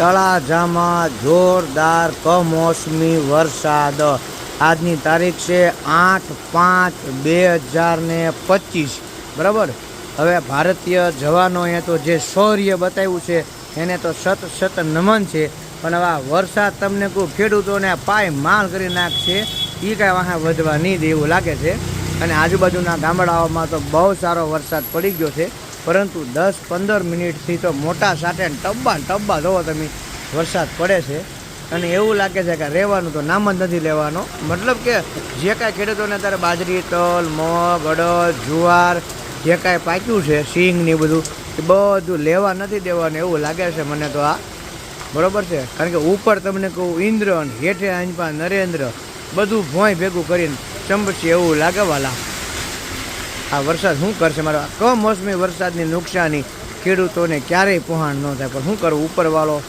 તળાજામાં જોરદાર કમોસમી વરસાદ. આજની તારીખ છે આઠ પાંચ બે હજાર ને પચીસ. બરાબર? હવે ભારતીય જવાનોએ તો જે શૌર્ય બતાવ્યું છે, એને તો સત સત નમન છે. પણ હવે આ વરસાદ તમને કોઈ ખેડૂતોને પાય માલ કરી નાખશે એ કાંઈ વાહે વધવા નહીં દે એવું લાગે છે. અને આજુબાજુના ગામડાઓમાં તો બહુ સારો વરસાદ પડી ગયો છે. પરંતુ દસ પંદર મિનિટથી તો મોટા સાટે ટબ્બા ટબ્બા જોવો તમે, વરસાદ પડે છે. અને એવું લાગે છે કે રહેવાનું તો નામ જ નથી લેવાનો. મતલબ કે જે કાંઈ ખેડૂતોને અત્યારે બાજરી, તલ, મગ, અડદ, જુવાર જે કાંઈ પાક્યું છે, સિંગ ને બધું, એ બધું લેવા નથી દેવાનું એવું લાગે છે મને તો આ. બરોબર છે? કારણ કે ઉપર તમને કહું, ઇન્દ્ર અને હેઠે અંજપા નરેન્દ્ર બધું ભોંય ભેગું કરીને ચંપસી એવું લાગે વાલા. આ વરસાદ શું કરશે? મારો કમોસમી વરસાદની નુકસાની ખેડૂતોને ક્યારેય પહોંચ ન થાય, પણ શું કરવું? ઉપરવાળો